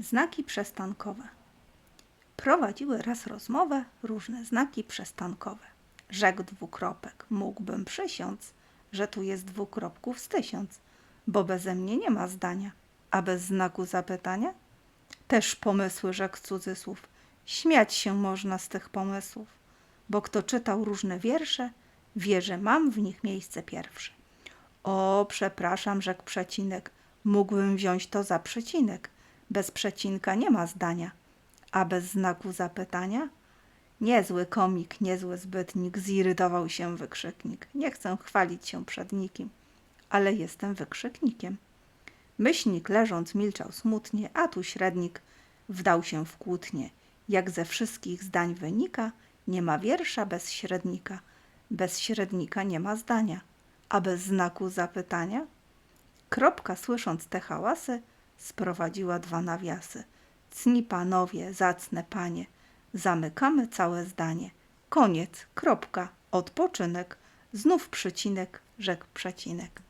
Znaki przestankowe. Prowadziły raz rozmowę różne znaki przestankowe. Rzekł dwukropek, mógłbym przysiąc, że tu jest dwukropków z tysiąc, bo beze mnie nie ma zdania, a bez znaku zapytania? Też pomysły, rzekł cudzysłów. Śmiać się można z tych pomysłów, bo kto czytał różne wiersze, wie, że mam w nich miejsce pierwsze. O, przepraszam, rzekł przecinek. Mógłbym wziąć to za przecinek. Bez przecinka nie ma zdania. A bez znaku zapytania? Niezły komik, niezły zbytnik, zirytował się wykrzyknik. Nie chcę chwalić się przed nikim, ale jestem wykrzyknikiem. Myślnik leżąc milczał smutnie, a tu średnik wdał się w kłótnie. Jak ze wszystkich zdań wynika, nie ma wiersza bez średnika. Bez średnika nie ma zdania, a bez znaku zapytania? Kropka, słysząc te hałasy, sprowadziła dwa nawiasy. Cni panowie, zacne panie, zamykamy całe zdanie. Koniec, kropka, odpoczynek, znów przecinek, rzekł przecinek.